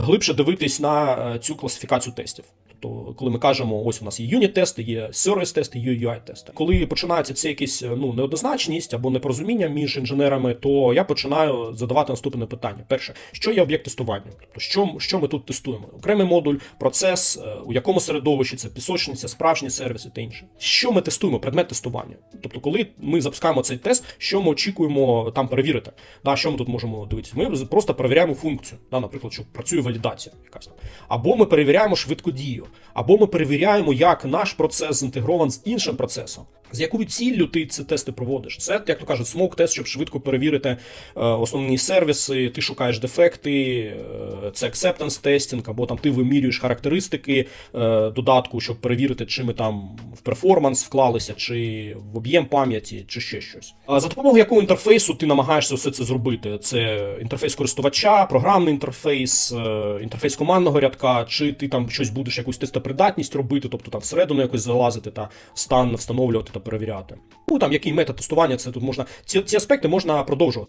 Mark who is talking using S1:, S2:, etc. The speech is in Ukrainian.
S1: глибше дивитись на е, цю класифікацію тестів. Тобто, коли ми кажемо, ось у нас є юніт-тести, є сервіс-тести, є UI-тести. Коли починається це якісь е, ну неоднозначність або непорозуміння між інженерами, то я починаю задавати наступне питання: перше, що є об'єкт тестування? Тобто, що, що ми тут тестуємо? Окремий модуль, процес, е, у якому середовищі це пісочниця, справжні сервіси та інше. Що ми тестуємо? Предмет тестування. Тобто, коли ми запускаємо цей тест, що ми очікуємо там перевірити? Да, що ми тут можемо дивитися? Ми просто перевіряємо функцію, да, наприклад, що працює валідація якась там. Або ми перевіряємо швидкодію, або ми перевіряємо, як наш процес зінтегрован з іншим процесом. З якою ціллю ти ці тести проводиш? Це, як то кажуть, смок тест, щоб швидко перевірити е, основні сервіси, ти шукаєш дефекти, е, це acceptance тестінг, або там ти вимірюєш характеристики е, додатку, щоб перевірити, чи ми там в перформанс вклалися, чи в об'єм пам'яті, чи ще щось. За допомогою якого інтерфейсу ти намагаєшся все це зробити? Це інтерфейс користувача, програмний інтерфейс, інтерфейс командного рядка, чи ти там щось будеш якусь тестопридатність робити, тобто там всередину якось залазити та стан встановлювати та перевіряти. Ну там який метод тестування, це тут можна ці, ці аспекти можна продовжувати.